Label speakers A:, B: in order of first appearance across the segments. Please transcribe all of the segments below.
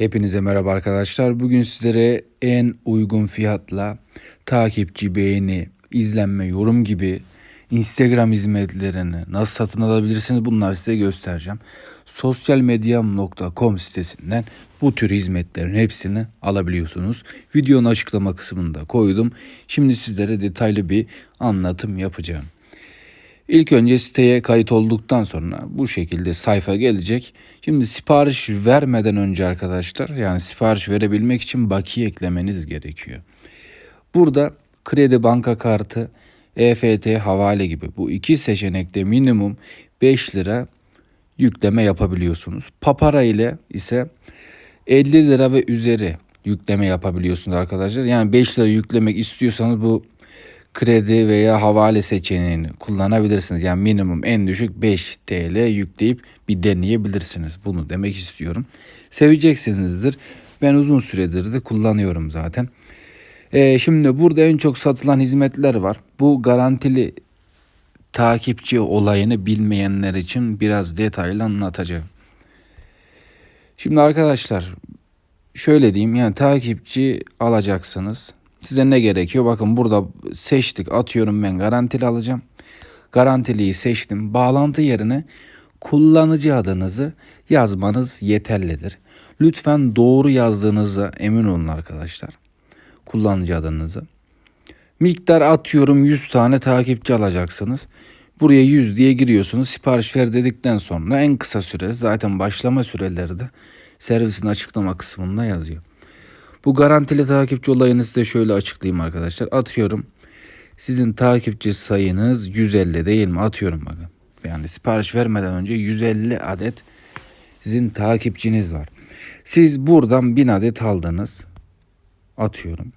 A: Hepinize merhaba arkadaşlar. Bugün sizlere en uygun fiyatla takipçi, beğeni, izlenme, yorum gibi Instagram hizmetlerini nasıl satın alabilirsiniz bunları size göstereceğim. Sosyalmedyam.com sitesinden bu tür hizmetlerin hepsini alabiliyorsunuz. Videonun açıklama kısmında koydum. Şimdi sizlere detaylı bir anlatım yapacağım. İlk önce siteye kayıt olduktan sonra bu şekilde sayfa gelecek. Şimdi sipariş vermeden önce arkadaşlar yani sipariş verebilmek için bakiye eklemeniz gerekiyor. Burada kredi banka kartı, EFT havale gibi bu iki seçenekte minimum 5 lira yükleme yapabiliyorsunuz. Papara ile ise 50 lira ve üzeri yükleme yapabiliyorsunuz arkadaşlar. Yani 5 lira yüklemek istiyorsanız bu kredi veya havale seçeneğini kullanabilirsiniz. Yani minimum en düşük 5 TL yükleyip bir deneyebilirsiniz. Bunu demek istiyorum. Seveceksinizdir. Ben uzun süredir de kullanıyorum zaten. Ee, şimdi burada en çok satılan hizmetler var. Bu garantili takipçi olayını bilmeyenler için biraz detaylı anlatacağım. Şimdi arkadaşlar şöyle diyeyim yani takipçi alacaksınız. Size ne gerekiyor? Bakın burada seçtik. Atıyorum ben garantili alacağım. Garantiliyi seçtim. Bağlantı yerine kullanıcı adınızı yazmanız yeterlidir. Lütfen doğru yazdığınıza emin olun arkadaşlar. Kullanıcı adınızı. Miktar atıyorum 100 tane takipçi alacaksınız. Buraya 100 diye giriyorsunuz. Sipariş ver dedikten sonra en kısa süre zaten başlama süreleri de servisin açıklama kısmında yazıyor. Bu garantili takipçi olayını size şöyle açıklayayım arkadaşlar. Atıyorum sizin takipçi sayınız 150 değil mi? Atıyorum bakın. Yani sipariş vermeden önce 150 adet sizin takipçiniz var. Siz buradan 1000 adet aldınız. Atıyorum.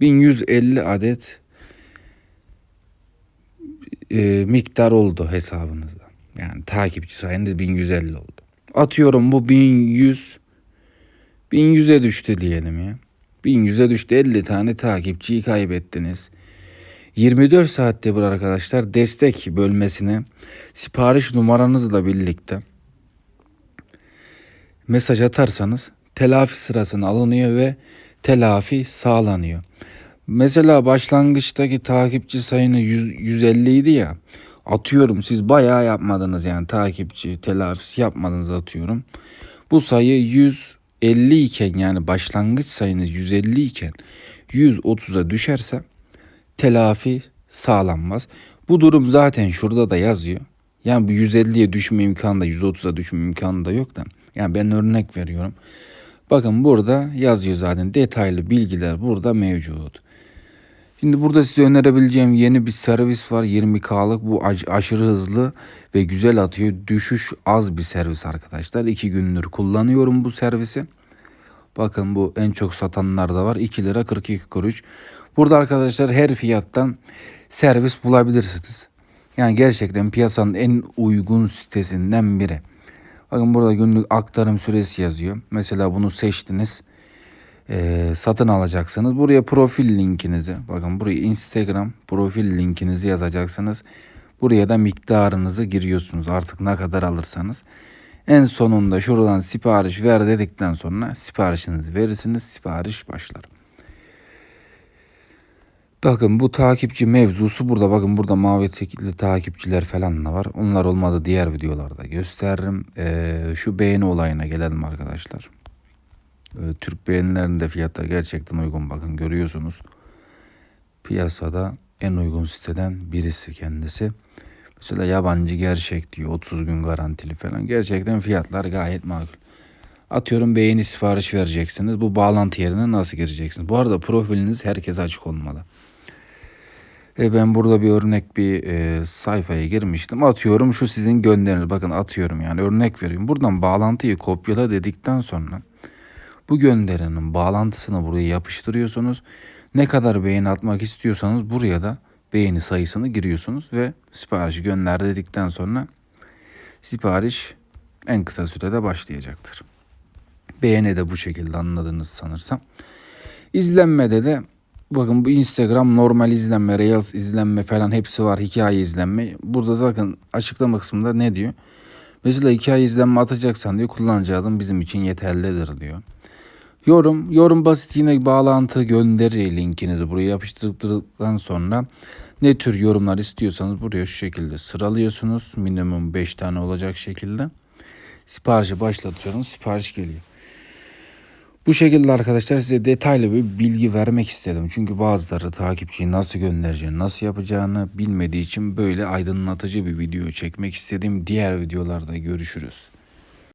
A: 1150 adet e, miktar oldu hesabınızda. Yani takipçi sayınız 1150 oldu. Atıyorum bu 1100 1100'e düştü diyelim ya. 1100'e düştü 50 tane takipçiyi kaybettiniz. 24 saatte bir arkadaşlar destek bölmesine sipariş numaranızla birlikte mesaj atarsanız telafi sırasına alınıyor ve telafi sağlanıyor. Mesela başlangıçtaki takipçi sayını 100, 150 idi ya. Atıyorum siz bayağı yapmadınız yani takipçi telafisi yapmadınız atıyorum. Bu sayı 150 iken yani başlangıç sayınız 150 iken 130'a düşerse telafi sağlanmaz. Bu durum zaten şurada da yazıyor. Yani bu 150'ye düşme imkanı da 130'a düşme imkanı da yok da. Yani ben örnek veriyorum. Bakın burada yazıyor zaten detaylı bilgiler burada mevcut. Şimdi burada size önerebileceğim yeni bir servis var. 20K'lık bu aşırı hızlı ve güzel atıyor. Düşüş az bir servis arkadaşlar. 2 gündür kullanıyorum bu servisi. Bakın bu en çok satanlar da var. 2 lira 42 kuruş. Burada arkadaşlar her fiyattan servis bulabilirsiniz. Yani gerçekten piyasanın en uygun sitesinden biri. Bakın burada günlük aktarım süresi yazıyor. Mesela bunu seçtiniz. Ee, satın alacaksınız. Buraya profil linkinizi bakın buraya Instagram profil linkinizi yazacaksınız. Buraya da miktarınızı giriyorsunuz artık ne kadar alırsanız. En sonunda şuradan sipariş ver dedikten sonra siparişinizi verirsiniz. Sipariş başlar. Bakın bu takipçi mevzusu burada. Bakın burada mavi tekilli takipçiler falan da var. Onlar olmadı diğer videolarda gösteririm. Ee, şu beğeni olayına gelelim arkadaşlar. Ee, Türk beğenilerinde fiyatlar gerçekten uygun. Bakın görüyorsunuz. Piyasada en uygun siteden birisi kendisi. Mesela yabancı gerçek diyor 30 gün garantili falan. Gerçekten fiyatlar gayet makul. Atıyorum beğeni sipariş vereceksiniz. Bu bağlantı yerine nasıl gireceksiniz? Bu arada profiliniz herkese açık olmalı. E ben burada bir örnek bir e, sayfaya girmiştim. Atıyorum şu sizin gönderiniz. Bakın atıyorum yani örnek veriyorum. Buradan bağlantıyı kopyala dedikten sonra bu gönderinin bağlantısını buraya yapıştırıyorsunuz. Ne kadar beğeni atmak istiyorsanız buraya da beğeni sayısını giriyorsunuz ve sipariş gönder dedikten sonra sipariş en kısa sürede başlayacaktır. Beğeni de bu şekilde anladınız sanırsam. İzlenmede de bakın bu Instagram normal izlenme, Reels izlenme falan hepsi var. Hikaye izlenme. Burada zaten açıklama kısmında ne diyor? Mesela hikaye izlenme atacaksan diyor kullanıcı adın bizim için yeterlidir diyor. Yorum, yorum basit yine bağlantı gönderir linkinizi buraya yapıştırdıktan sonra ne tür yorumlar istiyorsanız buraya şu şekilde sıralıyorsunuz. Minimum 5 tane olacak şekilde. Siparişi başlatıyorsunuz. Sipariş geliyor. Bu şekilde arkadaşlar size detaylı bir bilgi vermek istedim. Çünkü bazıları takipçiyi nasıl göndereceğini, nasıl yapacağını bilmediği için böyle aydınlatıcı bir video çekmek istedim. Diğer videolarda görüşürüz.